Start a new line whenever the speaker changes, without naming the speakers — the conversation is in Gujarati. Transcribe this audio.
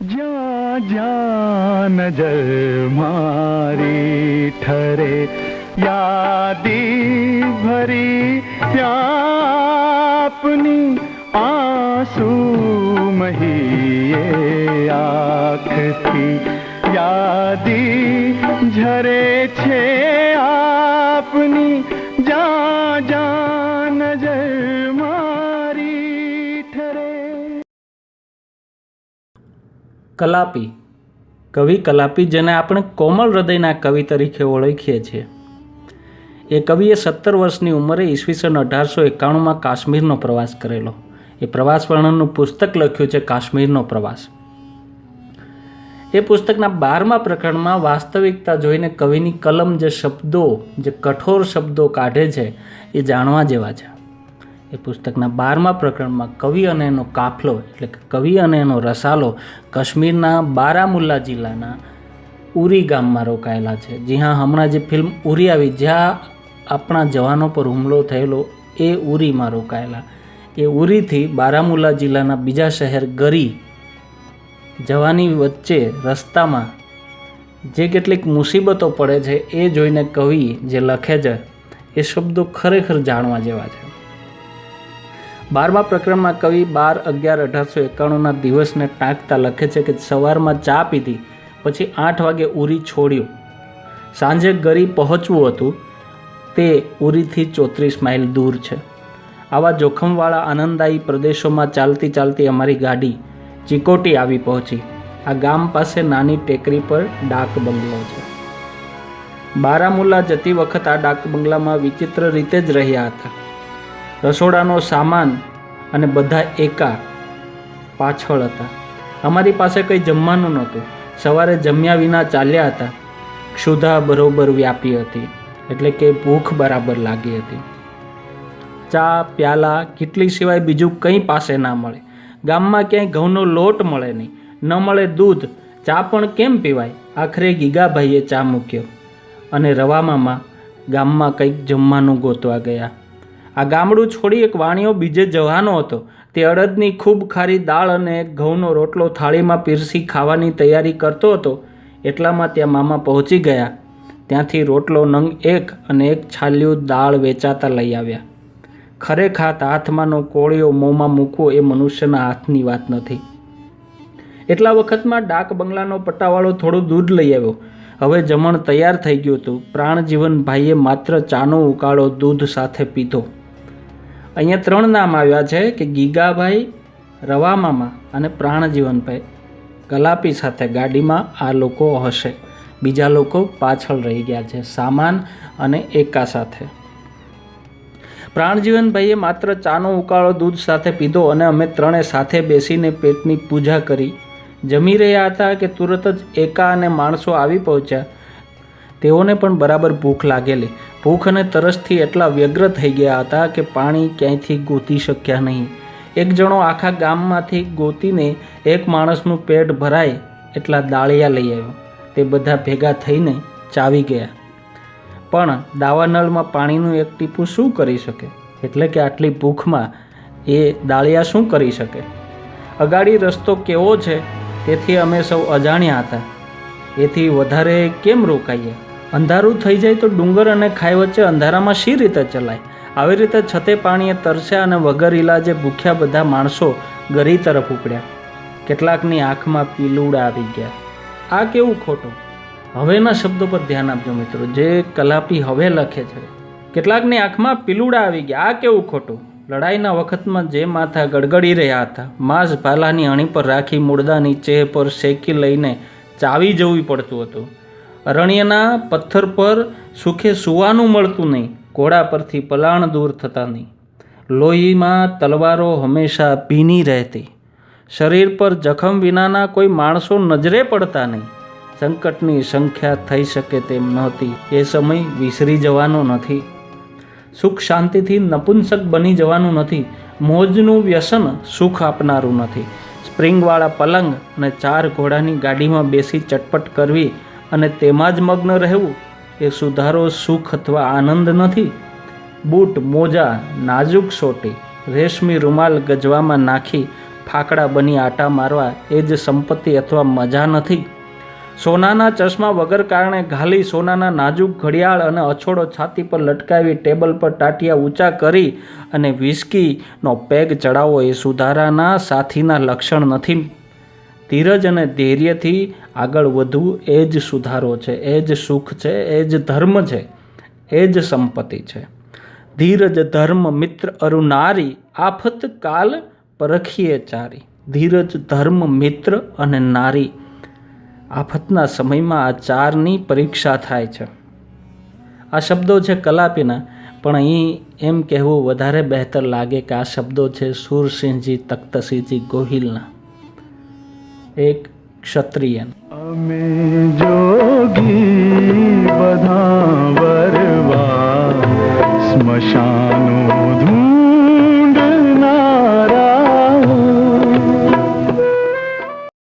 જ્યાં જ્યાં નજર મારી ઠરે યાદી ભરી આપની આંસુ મહીએ આંખથી યાદી ઝરે છે આપની જા જા નજર
કલાપી. કવિ કલાપી જેને આપણે કોમળ હૃદયના કવિ તરીકે ઓળખીએ છીએ. એ કવિએ સત્તર વર્ષની ઉંમરે ઈસવીસન અઢારસો એકાણુંમાં કાશ્મીરનો પ્રવાસ કરેલો. એ પ્રવાસ વર્ણનનું પુસ્તક લખ્યું છે કાશ્મીરનો પ્રવાસ. એ પુસ્તકના બારમા પ્રકરણમાં વાસ્તવિકતા જોઈને કવિની કલમ જે શબ્દો, જે કઠોર શબ્દો કાઢે છે, એ જાણવા જેવા છે. એ પુસ્તકના બારમા પ્રકરણમાં કવિ અને એનો કાફલો, એટલે કે કવિ અને એનો રસાલો કાશ્મીરના બારામુલ્લા જિલ્લાના ઉરી ગામમાં રોકાયેલા છે. જી હા, હમણાં જે ફિલ્મ ઉરી આવી, જ્યાં આપણા જવાનો પર હુમલો થયેલો, એ ઉરીમાં રોકાયેલા. એ ઉરીથી બારામુલ્લા જિલ્લાના બીજા શહેર ગરી જવાની વચ્ચે રસ્તામાં જે કેટલીક મુસીબતો પડે છે, એ જોઈને કવિ જે લખે છે, એ શબ્દો ખરેખર જાણવા જેવા છે. બારમા પ્રકરણમાં કવિ બાર અગિયાર અઢારસો એકાણુંના દિવસને ટાંકતા લખે છે કે સવારમાં ચા પીધી, પછી આઠ વાગે ઉરી છોડ્યું. સાંજે ગરી પહોંચવું હતું, તે ઉરીથી ચોત્રીસ માઇલ દૂર છે. આવા જોખમવાળા આનંદદાયી પ્રદેશોમાં ચાલતી ચાલતી અમારી ગાડી ચિકોટી આવી પહોંચી. આ ગામ પાસે નાની ટેકરી પર ડાક બંગલો છે. બારામુલા જતી વખત આ ડાક બંગલામાં વિચિત્ર રીતે જ રહ્યા હતા. રસોડાનો સામાન અને બધા એકા પાછળ હતા. અમારી પાસે કંઈ જમવાનું નહોતું. સવારે જમ્યા વિના ચાલ્યા હતા. ક્ષુધા બરોબર વ્યાપી હતી, એટલે કે ભૂખ બરાબર લાગી હતી. ચા, પ્યાલા, કેટલી સિવાય બીજું કંઈ પાસે ના મળે. ગામમાં ક્યાંય ઘઉંનો લોટ મળે નહીં. ન મળે દૂધ. ચા પણ કેમ પીવાય? આખરે ગીગાભાઈએ ચા મૂક્યો. અને રવામામાં ગામમાં કંઈક જમવાનું ગોતવા ગયા. આ ગામડું છોડી એક વાણિયો બીજે જવાનો હતો. તે અડદની ખૂબ ખારી દાળ અને એક ઘઉંનો રોટલો થાળીમાં પીરસી ખાવાની તૈયારી કરતો હતો. એટલામાં ત્યાં મામા પહોંચી ગયા. ત્યાંથી રોટલો નંગ એક અને એક છાલ્યું દાળ વેચાતા લઈ આવ્યા. ખરેખર હાથમાંનો કોળિયો મોંમાં મૂકવો એ મનુષ્યના હાથની વાત નથી. એટલા વખતમાં ડાક બંગલાનો પટ્ટાવાળો થોડું દૂધ લઈ આવ્યો. હવે જમણ તૈયાર થઈ ગયું હતું. પ્રાણજીવન ભાઈએ માત્ર ચાનો ઉકાળો દૂધ સાથે પીધો. અહીંયા ત્રણ નામ આવ્યા છે કે ગીગાભાઈ, રવામામા અને પ્રાણજીવનભાઈ. કલાપી સાથે ગાડીમાં આ લોકો હશે. બીજા લોકો પાછળ રહી ગયા છે, સામાન અને એકા સાથે. પ્રાણજીવનભાઈએ માત્ર ચાનો ઉકાળો દૂધ સાથે પીધો અને અમે ત્રણે સાથે બેસીને પેટની પૂજા કરી. જમી રહ્યા હતા કે તુરત જ એકા અને માણસો આવી પહોંચ્યા. તેઓને પણ બરાબર ભૂખ લાગેલી. ભૂખ અને તરસથી એટલા વ્યગ્ર થઈ ગયા હતા કે પાણી ક્યાંયથી ગોતી શક્યા નહીં. એક જણો આખા ગામમાંથી ગોતીને એક માણસનું પેટ ભરાય એટલા દાળિયા લઈ આવ્યો. તે બધા ભેગા થઈને ચાવી ગયા. પણ દાવાનળમાં પાણીનું એક ટીપું શું કરી શકે? એટલે કે આટલી ભૂખમાં એ દાળિયા શું કરી શકે? અગાડી રસ્તો કેવો છે? તેથી અમે સૌ અજાણ્યા હતા. એથી વધારે કેમ રોકાઈએ? અંધારું થઈ જાય તો ડુંગર અને ખાઈ વચ્ચે અંધારામાં શી રીતે ચલાય? આવી રીતે છતે પાણીએ તરસ્યા અને વગર ઇલાજે ભૂખ્યા બધા માણસો ગરી તરફ ઉપડ્યા. કેટલાકની આંખમાં પીલુડા આવી ગયા. આ કેવું ખોટું? હવેના શબ્દો પર ધ્યાન આપજો મિત્રો, જે કલાપી હવે લખે છે. કેટલાકની આંખમાં પીલુડા આવી ગયા. આ કેવું ખોટું? લડાઈના વખતમાં જે માથા ગડગડી રહ્યા હતા, માંસ ભાલાની અણી પર રાખી મૂળદા નીચે પર શેકી લઈને ચાવી જવું પડતું હતું. અરણ્યના પથ્થર પર સુખે સુવાનું મળતું નહીં, ઘોડા પરથી પલાણ દૂર થતા નહીં. લોહીમાં તલવારો હંમેશા ભીની રહેતી. શરીર પર જખમ વિનાના કોઈ માણસો નજરે પડતા નહીં. સંકટની સંખ્યા થઈ શકે તેમ નહોતી. એ સમય વિસરી જવાનો નથી. સુખ શાંતિથી નપુંસક બની જવાનું નથી. મોજનું વ્યસન સુખ આપનારું નથી. સ્પ્રિંગવાળા પલંગ અને ચાર ઘોડાની ગાડીમાં બેસી ચટપટ કરવી અને તેમાં જ મગ્ન રહેવું એ સુધારો સુખ અથવા આનંદ નથી. બૂટ, મોજા, નાજુક સોટી, રેશમી રૂમાલ ગજવામાં નાખી ફાકડા બની આટા મારવા એ જ સંપત્તિ અથવા મજા નથી. સોનાના ચશ્મા વગર કારણે ઘાલી સોનાના નાજુક ઘડિયાળ અને અછોડો છાતી પર લટકાવી ટેબલ પર ટાટિયા ઊંચા કરી અને વિસ્કીનો પેગ ચડાવવો એ સુધારાના સાથીના લક્ષણ નથી. ધીરજ અને ધૈર્યથી આગળ વધવું એ જ સુધારો છે, એ જ સુખ છે, એ જ ધર્મ છે, એ જ સંપત્તિ છે. ધીરજ, ધર્મ, મિત્ર અરુનારી આફત કાલ પરખીએ ચારી. ધીરજ, ધર્મ, મિત્ર અને નારી આફતના સમયમાં આ ચારની પરીક્ષા થાય છે. આ શબ્દો છે કલાપીના, પણ અહીં એમ કહેવું વધારે બહેતર લાગે કે આ શબ્દો છે સુરસિંહજી, તખ્તસિંહજી ગોહિલના. એક ક્ષત્રિયન
અમે જોગી